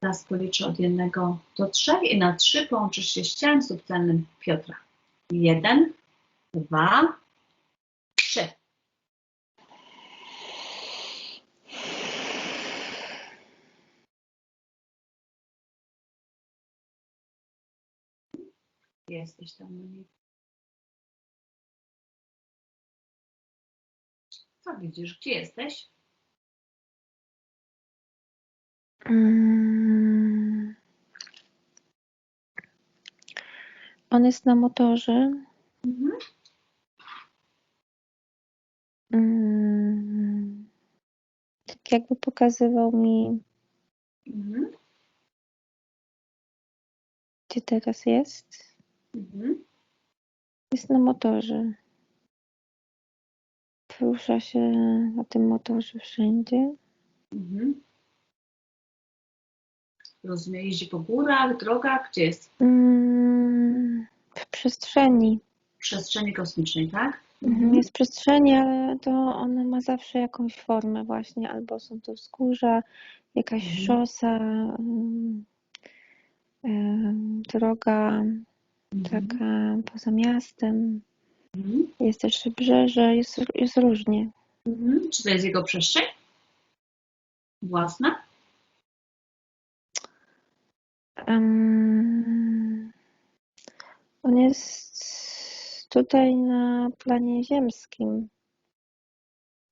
Teraz policzę od jednego do trzech i na trzy połączysz się z ciałem subtelnym Piotra. Jeden, dwa, trzy. Jesteś tam, Monika. Co widzisz? Gdzie jesteś? On jest na motorze. Mhm. Tak jakby pokazywał mi, Mhm. gdzie teraz jest. Mhm. Jest na motorze. Porusza się na tym motorze wszędzie. Mhm. Rozumiem, jeździ po górach, drogach, gdzie jest? Mm. W przestrzeni. W przestrzeni kosmicznej, tak? Mhm. Jest przestrzeni, ale to ona ma zawsze jakąś formę właśnie. Albo są to wzgórza, jakaś Mhm. szosa, droga Mhm. taka poza miastem. Mhm. Jest też wybrzeże, jest, jest różnie. Mhm. Czy to jest jego przestrzeń? Własna? Ym, on jest tutaj na planie ziemskim.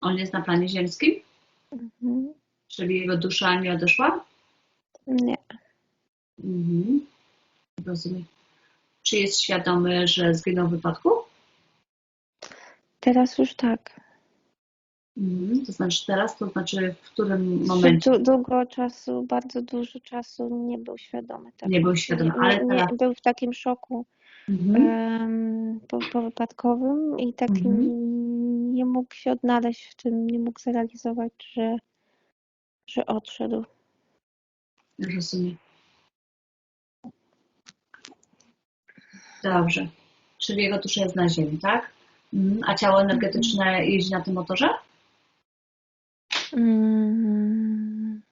On jest na planie ziemskim? Mhm. Czyli jego dusza nie odeszła? Nie. Mhm. Rozumiem. Czy jest świadomy, że zginął w wypadku? Teraz już tak. Mhm. To znaczy teraz, to znaczy w którym momencie? du- długo czasu, bardzo dużo czasu nie był świadomy tego. Nie był świadomy, ale nie, teraz. nie, był w takim szoku Mhm. em, po, powypadkowym i takim Mhm. nie mógł się odnaleźć w tym, nie mógł zrealizować, że, że odszedł. Rozumiem. Dobrze. Czyli jego dusza jest na ziemi, tak? Mhm. A ciało energetyczne jeździ na tym motorze? Mm,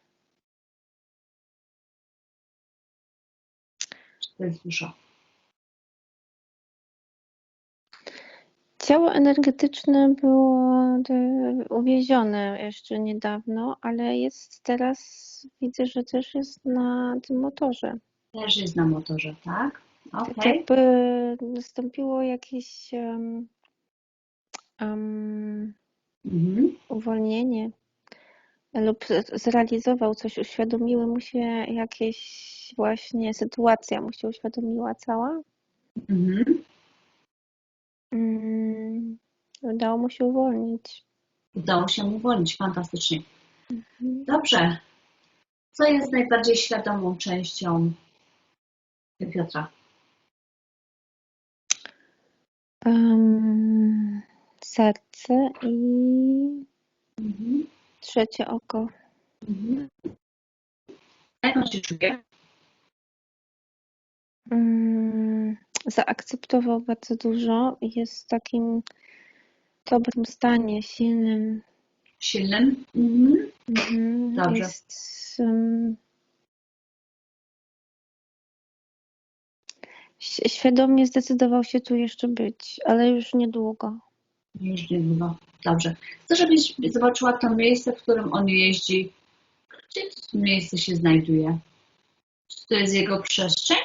to jest dusza? Ciało energetyczne było e, uwiezione jeszcze niedawno, ale jest teraz, widzę, że też jest na tym motorze. Też jest na motorze, tak? Tak Okej. jakby nastąpiło jakieś em, em, Mhm. uwolnienie lub zrealizował coś, uświadomiły mu się jakieś właśnie sytuacja mu się uświadomiła cała. Mhm. Mm, Udało mu się uwolnić. Udało się uwolnić. Fantastycznie. Mhm. Dobrze. Co jest najbardziej świadomą częścią Piotra? Em, serce i Mhm. Trzecie oko. Mhm. Jak on się czuje? Mm, Zaakceptował bardzo dużo jest w takim dobrym stanie, silnym. Silnym? Mhm. Mhm, Dobrze. Jest ś- świadomie zdecydował się tu jeszcze być, ale już niedługo. Już niedługo. Dobrze. Chcę, żebyś zobaczyła to miejsce, w którym on jeździ. Gdzie to miejsce się znajduje? Czy to jest jego przestrzeń?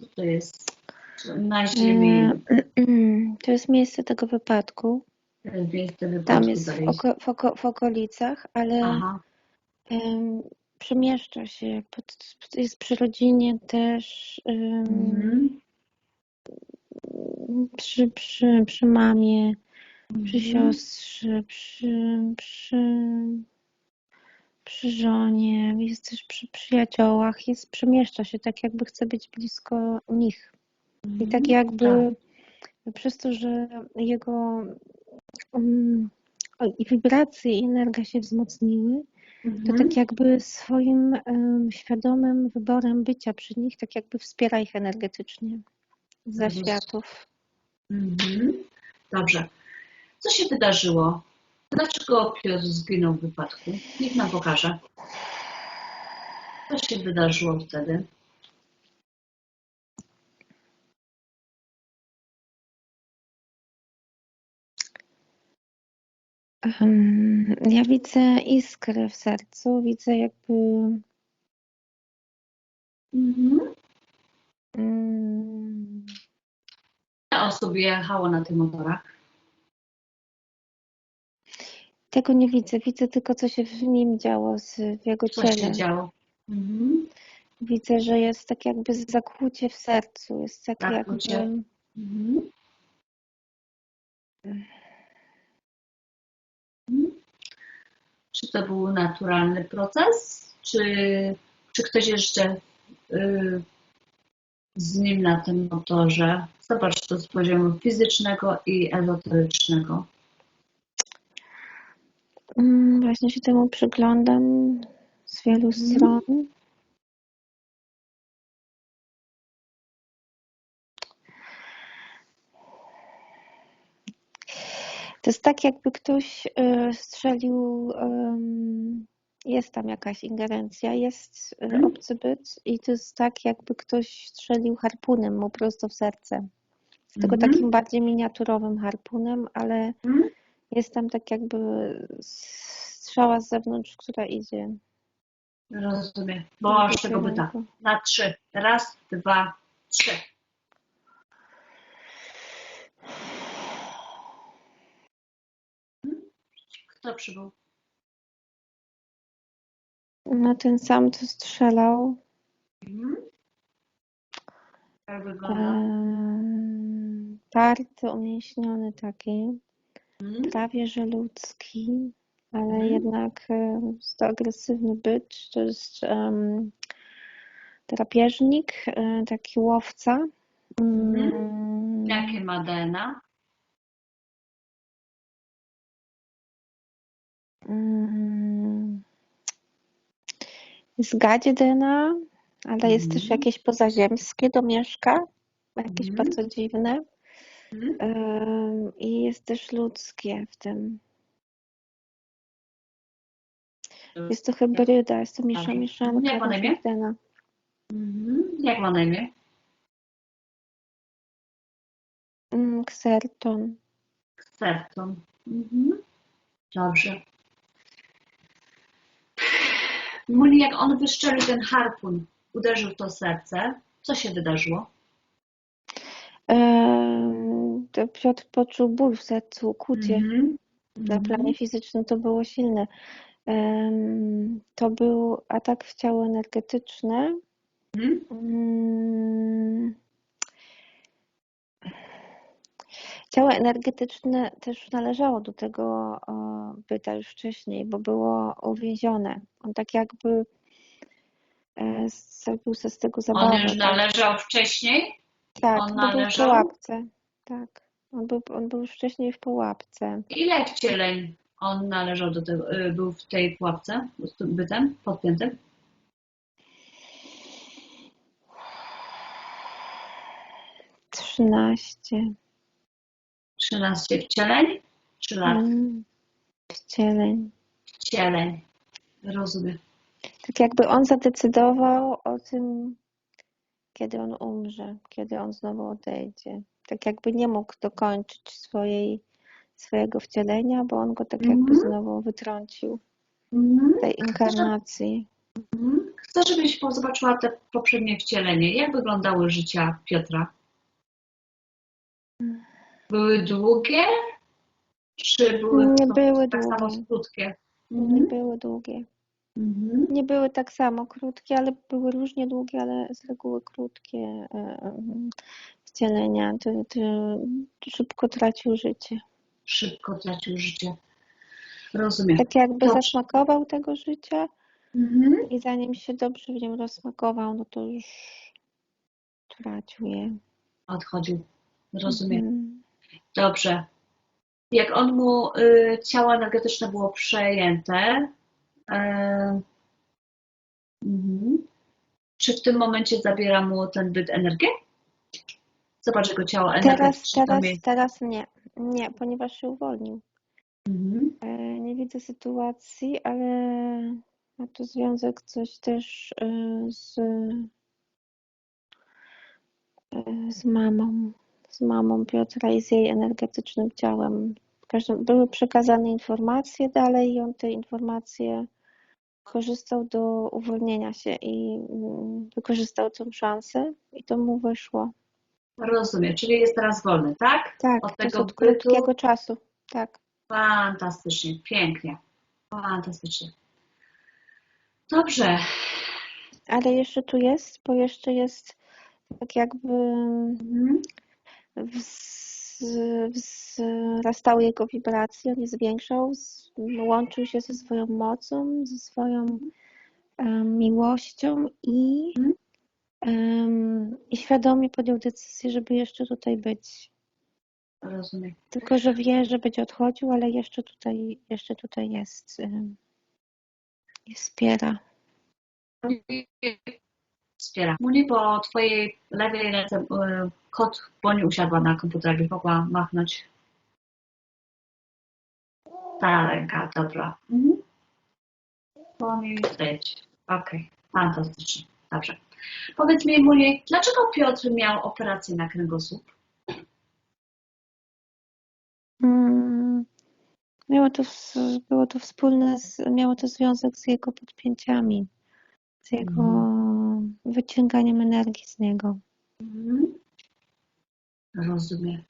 Co to jest? Na ziemi. E, To jest miejsce tego wypadku. To jest miejsce Tam wypadku jest w, oko, w, oko, w okolicach, ale przemieszcza się. Pod, jest przy rodzinie też, Mhm. przy, przy, przy mamie, przy Mhm. siostrze, przy, przy, przy żonie, jest też przy przyjaciołach, jest, przemieszcza się tak jakby chce być blisko nich. I tak jakby przez to, że jego um, i wibracje i energia się wzmocniły, to Mhm. tak jakby swoim em, świadomym wyborem bycia przy nich, tak jakby wspiera ich energetycznie z Rozumiem. zaświatów. Mhm. Dobrze. Co się wydarzyło? Dlaczego Piotr zginął w wypadku? Niech nam pokaże. Co się wydarzyło wtedy? Ja widzę iskrę w sercu, widzę jakby Mhm. mm, Ile osób jechało na tych motorach? tego nie widzę, widzę tylko co się w nim działo, z, w jego Co się ciele. działo? Mhm. Widzę, że jest tak jakby zakłucie w sercu, jest tak Zakłucie. jakby Mhm. Czy to był naturalny proces? Czy, czy ktoś jeszcze y, z nim na tym motorze? Zobacz to z poziomu fizycznego i ezoterycznego. Mm, Właśnie się temu przyglądam z wielu Mhm. stron. To jest tak, jakby ktoś e, strzelił, jest tam jakaś ingerencja, jest e, Mhm. obcy byt i to jest tak, jakby ktoś strzelił harpunem mu prosto w serce. Tylko Mhm. takim bardziej miniaturowym harpunem, ale Mhm. jest tam tak jakby strzała z zewnątrz, która idzie. Rozumiem. Bo aż tego byta. Na trzy. Raz, dwa, trzy. Kto przybył? No ten sam, co strzelał, Mhm. Jak wygląda? em, party, umięśniony taki, Mhm. prawie że ludzki, ale Mhm. jednak e, jest to agresywny byt, to jest um, drapieżnik, e, taki łowca. Mm, Jakie ma DNA? Mm, Jest gadzie DNA, ale jest też Mhm. jakieś pozaziemskie domieszka, jakieś Mhm. bardzo dziwne. Mhm. I jest też ludzkie w tym. Jest to hybryda, jest to misza, Dobrze. mieszanka Jak ma na imię? DNA. Mhm. Jak ma na imię? Mm, Xerton. Serton. Mhm. Dobrze. Mówi, jak on wyszczelił ten harpun, uderzył w to serce, co się wydarzyło? To Piotr poczuł ból w sercu, ukłucie. Mhm. Na planie fizycznym to było silne. To był atak w ciało energetyczne. Mhm. Mm. Ciało energetyczne też należało do tego o, byta już wcześniej, bo było uwięzione. On tak jakby e, zrobił sobie z tego zabawę. On już tak. należał wcześniej? Tak, on był w pułapce. Tak, on był, on był już wcześniej w pułapce. Ile wcieleń on należał do tego, y, był w tej pułapce, z tym bytem, podpiętym? Trzynaście. 13 wcieleń? Czy lat? Mm, wcieleń. Wcieleń. Rozumiem. Tak jakby on zadecydował o tym, kiedy on umrze, kiedy on znowu odejdzie. Tak jakby nie mógł dokończyć swojej, swojego wcielenia, bo on go tak jakby Mhm. znowu wytrącił Mhm. tej inkarnacji. Mhm. Chcę, żebyś po- zobaczyła te poprzednie wcielenie. Jak wyglądały życia Piotra? Były długie? Czy były Nie były tak samo długie. krótkie? Nie Mhm. były długie. Mhm. Nie były tak samo krótkie, ale były różnie długie, ale z reguły krótkie e, e, wcielenia. To, to szybko tracił życie. Szybko tracił życie. Rozumiem. Tak jakby Dobrze. zasmakował tego życia Mhm. i zanim się dobrze w nim rozsmakował, no to już tracił je. Odchodził. Rozumiem. Mhm. Dobrze. Jak on mu y, ciało energetyczne było przejęte, y, mhm. czy w tym momencie zabiera mu ten byt energię? Zobacz jego ciało Teraz, energetyczne. teraz, jest. teraz nie. Nie, ponieważ się uwolnił. Mhm. E, Nie widzę sytuacji, ale ma to związek coś też e, z, z mamą, z mamą Piotra i z jej energetycznym ciałem. Każdym, były przekazane informacje dalej i on te informacje korzystał do uwolnienia się i mm, wykorzystał tą szansę i to mu wyszło. Rozumiem, czyli jest teraz wolny, tak? Tak, Od tego od bytu? krótkiego czasu. Tak. Fantastycznie, pięknie. Fantastycznie. Dobrze. Ale jeszcze tu jest, bo jeszcze jest tak jakby Mhm. Wz, wzrastały jego wibracje, on je zwiększał, łączył się ze swoją mocą, ze swoją miłością i, i świadomie podjął decyzję, żeby jeszcze tutaj być. Rozumiem. Tylko, że wie, że będzie odchodził, ale jeszcze tutaj, jeszcze tutaj jest i wspiera. Wspiera. Muni po twojej lewej ręce y, kot Boni usiadła na komputer, jakbyś mogła machnąć. Ta ręka, dobra. Mhm. Boni, leć. Okej, fantastycznie. Dobrze. Powiedz mi, Muni, dlaczego Piotr miał operację na kręgosłup? Mm, Miało to, było to wspólne, z, miało to związek z jego podpięciami, z jego wyciąganiem energii z niego. Rozumiem.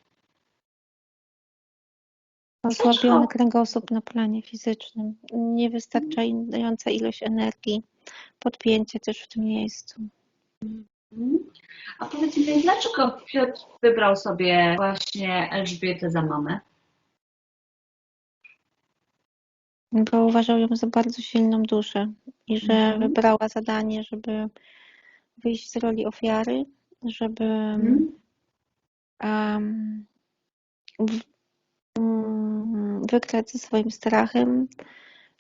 Osłabiony kręgosłup na planie fizycznym, niewystarczająca ilość energii, podpięcie też w tym miejscu. A powiedz mi, dlaczego Piotr wybrał sobie właśnie Elżbietę za mamę? Bo uważał ją za bardzo silną duszę i że Mhm. wybrała zadanie, żeby wyjść z roli ofiary, żeby Mhm. W, mm, wygrać ze swoim strachem,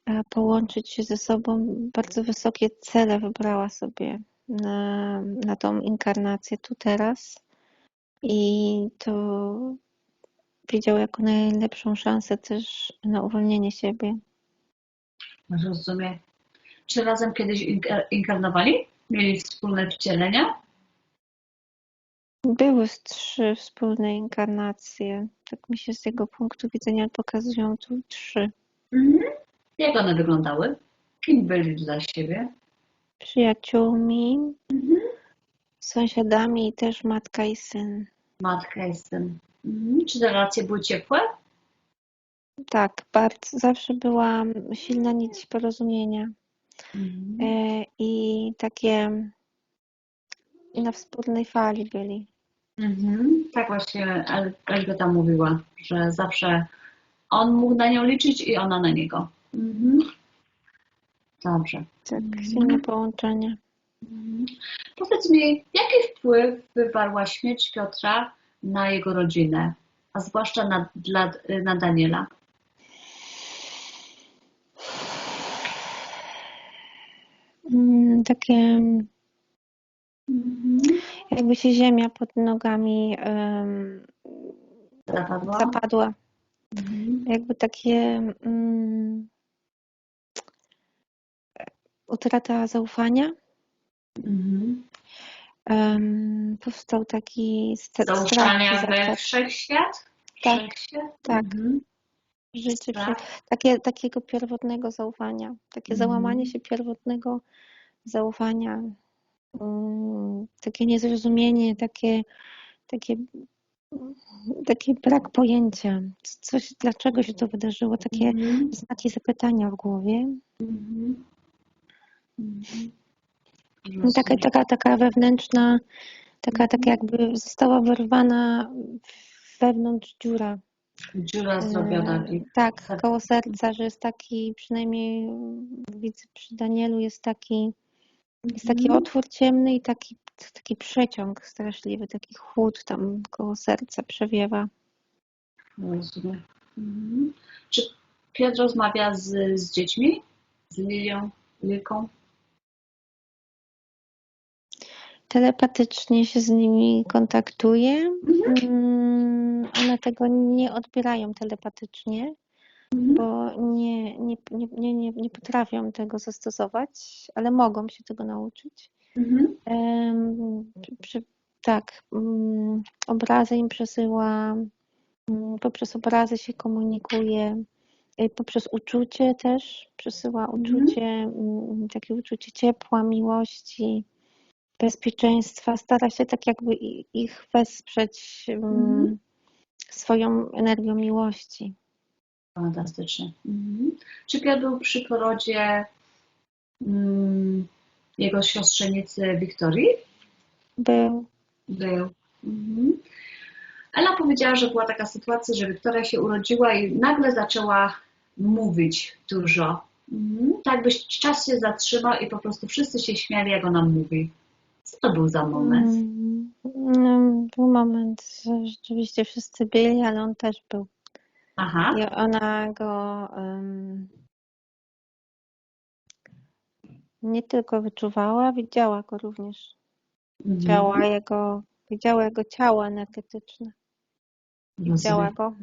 e, połączyć się ze sobą. Bardzo wysokie cele wybrała sobie na, na tą inkarnację tu teraz i to widział jako najlepszą szansę też na uwolnienie siebie. Rozumiem. Czy razem kiedyś inka- inkarnowali? Mieli wspólne wcielenia? Były z trzy wspólne inkarnacje. Tak mi się z jego punktu widzenia pokazują tu trzy. Mhm. Jak one wyglądały? Kim byli dla siebie? Przyjaciółmi, Mhm. sąsiadami i też matka i syn. Matka i syn. Mhm. Czy te relacje były ciepłe? Tak, bardzo. Zawsze była silna nić porozumienia Mhm. e, i takie na wspólnej fali byli. Mhm. Tak właśnie El- Elżbieta mówiła, że zawsze on mógł na nią liczyć i ona na niego. Mhm. Dobrze. Tak, Mhm. silne połączenie. Mhm. Powiedz mi, jaki wpływ wywarła śmierć Piotra na jego rodzinę, a zwłaszcza na, dla, na Daniela? Mm, Takie Mhm. jakby się ziemia pod nogami em, Zapadła? zapadła. Mhm. Jakby takie mm, utrata zaufania. Mhm. Em, powstał taki st- strach Zaufania za we wszechświat? Tak, Wszechświat? tak. Mhm. życie, Tak. takie, takiego pierwotnego zaufania, takie Mhm. załamanie się pierwotnego zaufania, takie niezrozumienie, takie, takie, taki brak pojęcia, coś, dlaczego się to wydarzyło, takie Mhm. znaki zapytania w głowie. Mhm. Mhm. No, Taka, taka, taka wewnętrzna, taka, taka jakby została wyrwana wewnątrz dziura. Dziura zrobiona. E, tak, koło serca, że jest taki, przynajmniej widzę przy Danielu, jest taki, jest taki Mhm. otwór ciemny i taki, taki przeciąg straszliwy, taki chłód tam koło serca przewiewa. Rozumiem. Mhm. Czy Piotr rozmawia z, z dziećmi? Z Lilią, Lilką? Telepatycznie się z nimi kontaktuje. Mhm. Mm, One tego nie odbierają telepatycznie. Mhm. bo nie, nie, nie, nie, nie, nie potrafią tego zastosować, ale mogą się tego nauczyć. Mhm. Przy, tak, mm, obrazy im przesyła, mm, poprzez obrazy się komunikuje, y, poprzez uczucie też przesyła Mhm. uczucie, mm, takie uczucie ciepła, miłości, bezpieczeństwa. Stara się tak jakby ich wesprzeć mm, Mhm. swoją energią miłości. Fantastycznie. Mhm. Czy Piotr był przy porodzie mm, jego siostrzenicy Wiktorii? Był, Był. Mhm. Ela powiedziała, że była taka sytuacja, że Wiktoria się urodziła i nagle zaczęła mówić dużo. Mhm. Tak byś czas się zatrzymał i po prostu wszyscy się śmiali, jak ona mówi. Co to był za moment? Mm, no, był moment, że rzeczywiście wszyscy byli, ale on też był. Aha. I ona go em, nie tylko wyczuwała, widziała go również. Mhm. Widziała jego, widziała jego ciało energetyczne. Widziała go.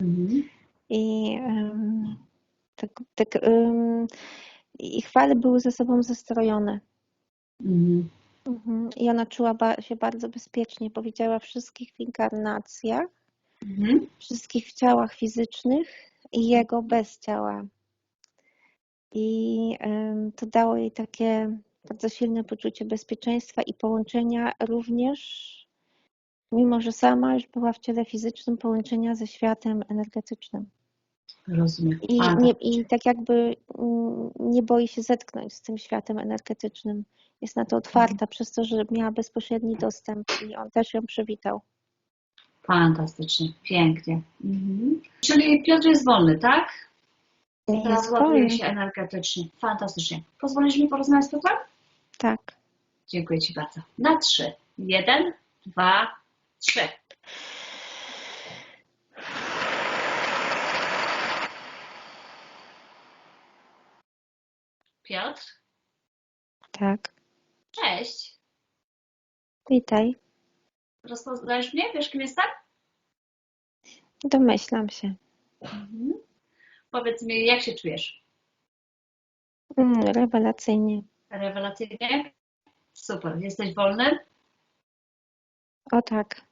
Mhm. I em, tak, tak, ich fale były ze sobą zestrojone. Mhm. Mhm. I ona czuła się bardzo bezpiecznie. Powiedziała wszystkich w inkarnacjach, Mhm. wszystkich w ciałach fizycznych i jego bez ciała. I to dało jej takie bardzo silne poczucie bezpieczeństwa i połączenia również, mimo że sama już była w ciele fizycznym, połączenia ze światem energetycznym. Rozumiem. I, nie, tak. I tak jakby mm, nie boi się zetknąć z tym światem energetycznym. Jest na to otwarta przez to, że miała bezpośredni dostęp i on też ją przywitał. Fantastycznie, pięknie. Mhm. Czyli Piotr jest wolny, tak? Teraz ładuje się energetycznie. Fantastycznie. Pozwolisz mi porozmawiać z Piotrem? Tak. Dziękuję Ci bardzo. Na trzy. Jeden, dwa, trzy. Piotr, Tak. cześć. Witaj. Rozpoznajesz mnie? Wiesz, kim jestem? Domyślam się. Mhm. Powiedz mi, jak się czujesz? Mm, Rewelacyjnie. Rewelacyjnie? Super. Jesteś wolny? O tak.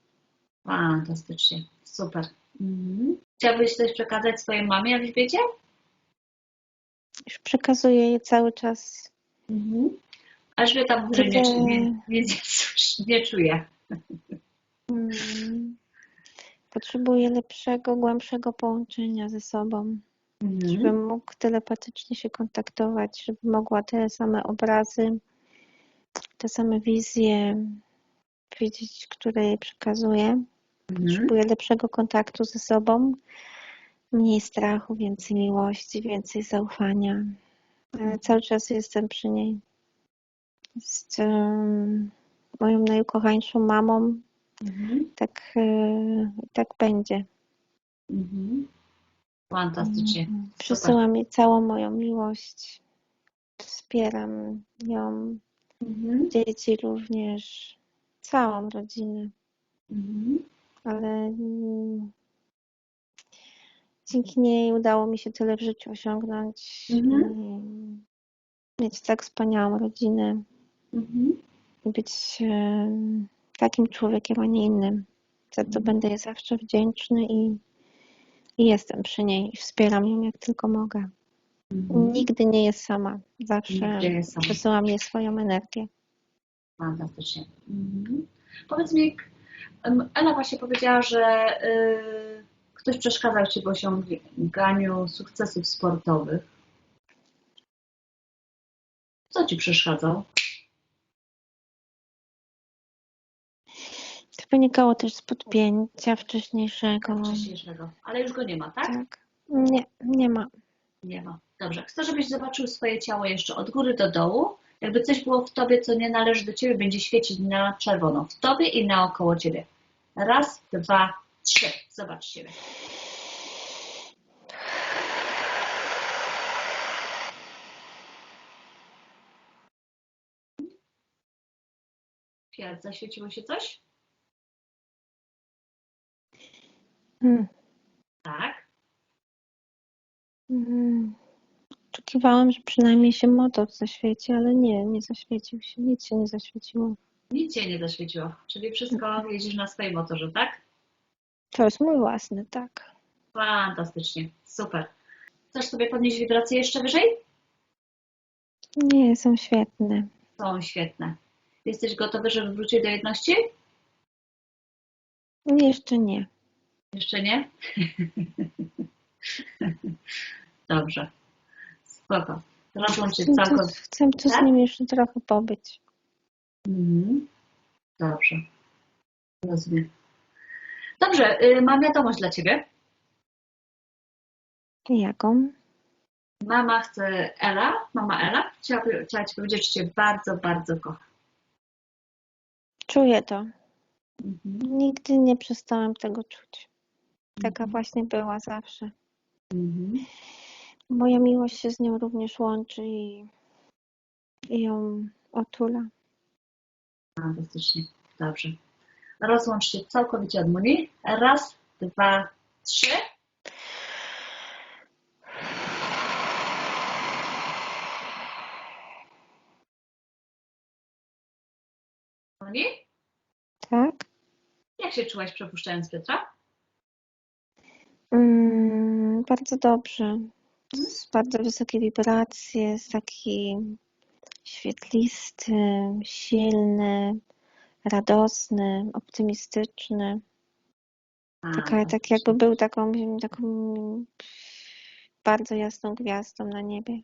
Fantastycznie. Super. Mhm. Chciałbyś coś przekazać swojej mamie, Elżbiecie? Już przekazuję je cały czas. Mhm. Elżbieta mówi, że nie, Kiedy- nie, nie, nie, nie czuje. Mm. Potrzebuję lepszego, głębszego połączenia ze sobą, Mhm. żebym mógł telepatycznie się kontaktować, żeby mogła te same obrazy, te same wizje widzieć, które jej przekazuję. Mhm. Potrzebuję lepszego kontaktu ze sobą, mniej strachu, więcej miłości, więcej zaufania. Ale cały czas jestem przy niej. Jest em, moją najukochańszą mamą. Mhm. Tak, e, tak będzie. Mhm. Fantastycznie. Mhm. Przesyłam jej całą moją miłość. Wspieram ją, Mhm. dzieci również, całą rodzinę, Mhm. ale mm, dzięki niej udało mi się tyle w życiu osiągnąć Mhm. mieć tak wspaniałą rodzinę Mhm. być takim człowiekiem, a nie innym. Za to będę jej zawsze wdzięczny i, i jestem przy niej i wspieram ją jak tylko mogę. Mhm. Nigdy nie jest sama. Zawsze jest sama. przesyłam jej swoją energię. Fantastycznie. Mhm. Powiedz mi, em, Ela właśnie powiedziała, że y, ktoś przeszkadzał Ci w osiąganiu sukcesów sportowych. Co Ci przeszkadzał? Wynikało też z podpięcia wcześniejszego. Wcześniejszego. Ale już go nie ma, tak? Tak. Nie, nie ma. Nie ma. Dobrze. Chcę, żebyś zobaczył swoje ciało jeszcze od góry do dołu. Jakby coś było w tobie, co nie należy do ciebie, będzie świecić na czerwono. W tobie i naokoło ciebie. Raz, dwa, trzy. Zobacz siebie. Piotr, zaświeciło się coś? Hmm. Tak. Mm. Oczekiwałam, że przynajmniej się motor zaświeci, ale nie, nie zaświecił się, nic się nie zaświeciło. Nic cię nie zaświeciło. Czyli wszystko jedziesz na swoim motorze, tak? To jest mój własny, tak. Fantastycznie. Super. Chcesz sobie podnieść wibracje jeszcze wyżej? Nie, są świetne. Są świetne. Jesteś gotowy, żeby wrócić do jedności? Jeszcze nie. Jeszcze nie? Dobrze. Spoko. Rozłączyć całkowicie. chcę tu z Tak? nim jeszcze trochę pobyć. Mhm. Dobrze. Rozumiem. Dobrze, y, mam wiadomość dla Ciebie. Jaką? Mama chce, Ela, mama Ela, chciała, chciała Ci powiedzieć, że Cię bardzo, bardzo kocha. Czuję to. Mhm. Nigdy nie przestałam tego czuć. Taka Mhm. właśnie była zawsze. Mhm. Moja miłość się z nią również łączy i, i ją otula. Fantastycznie. Dobrze. Rozłącz się całkowicie od Muni. Raz, dwa, trzy. Muni, Tak? jak się czułaś przepuszczając Piotra? Mm, bardzo dobrze. Jest bardzo wysokie wibracje, jest taki świetlisty, silny, radosny, optymistyczny. Taka, tak jakby był taką, taką bardzo jasną gwiazdą na niebie.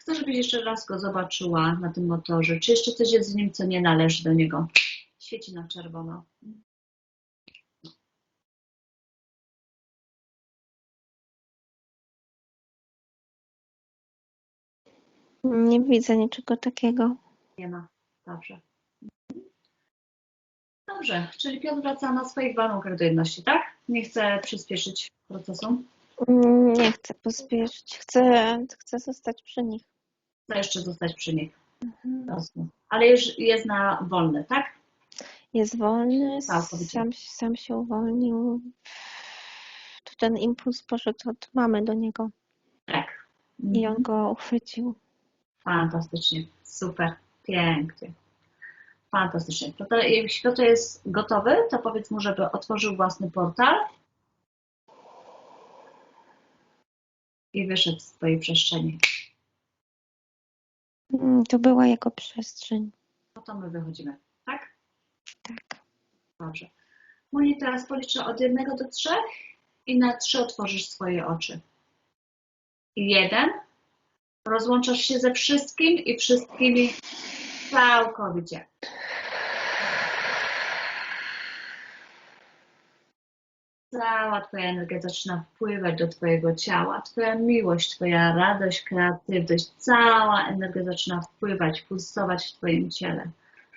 Chcę, żebyś jeszcze raz go zobaczyła na tym motorze. Czy jeszcze coś jest w nim, co nie należy do niego? Świeci na czerwono. Nie widzę niczego takiego. Nie ma. Dobrze. Dobrze, czyli Piotr wraca na swoich warunkach do jedności, tak? Nie chce przyspieszyć procesu. Mm, Nie chcę pospieszyć. Chcę, chcę zostać przy nich. Chce jeszcze zostać przy nich. Mhm. Ale już jest na wolne, tak? Jest wolny, sam, sam się uwolnił. Tu ten impuls poszedł od mamy do niego Tak. i on go uchwycił. Fantastycznie. Super. Pięknie. Fantastycznie. To Jeśli Piotr jest gotowy, to powiedz mu, żeby otworzył własny portal i wyszedł z twojej przestrzeni. Mm, To była jego przestrzeń. No to my wychodzimy, tak? Tak. Dobrze. Moni, teraz policzę od jednego do trzech i na trzy otworzysz swoje oczy. Jeden. Rozłączasz się ze wszystkim i wszystkimi całkowicie. Cała Twoja energia zaczyna wpływać do Twojego ciała. Twoja miłość, Twoja radość, kreatywność, cała energia zaczyna wpływać, pulsować w Twoim ciele.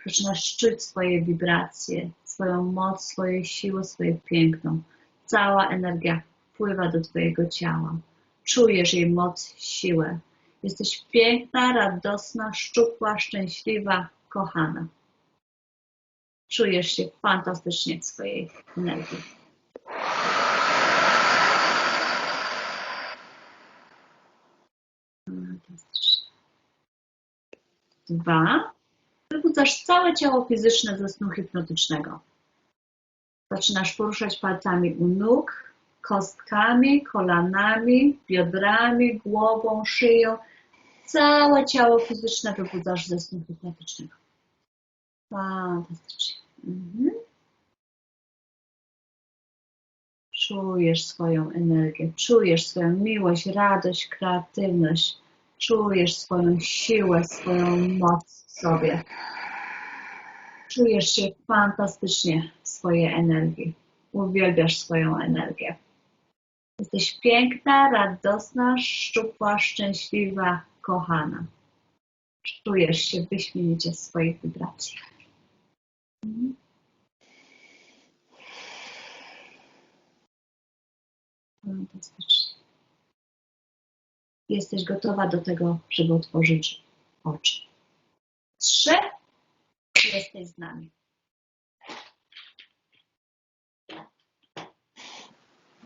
Zaczynasz czuć swoje wibracje, swoją moc, swoje siły, swoje piękno. Cała energia wpływa do Twojego ciała. Czujesz jej moc, siłę. Jesteś piękna, radosna, szczupła, szczęśliwa, kochana. Czujesz się fantastycznie w swojej energii. Dwa. Wybudzasz całe ciało fizyczne ze snu hipnotycznego. Zaczynasz poruszać palcami u nóg, kostkami, kolanami, biodrami, głową, szyją. Całe ciało fizyczne wybudzasz ze snu hipnotycznego. Fantastycznie. Mhm. Czujesz swoją energię, czujesz swoją miłość, radość, kreatywność, czujesz swoją siłę, swoją moc w sobie. Czujesz się fantastycznie w swojej energii. Uwielbiasz swoją energię. Jesteś piękna, radosna, szczupła, szczęśliwa, kochana. Czujesz się wyśmienicie w swoich wibracjach. Mhm. Fantastycznie. Jesteś gotowa do tego, żeby otworzyć oczy. Trzy. Jesteś z nami.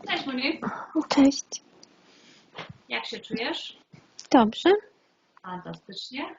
Cześć Moniek. Cześć. Jak się czujesz? Dobrze. Fantastycznie.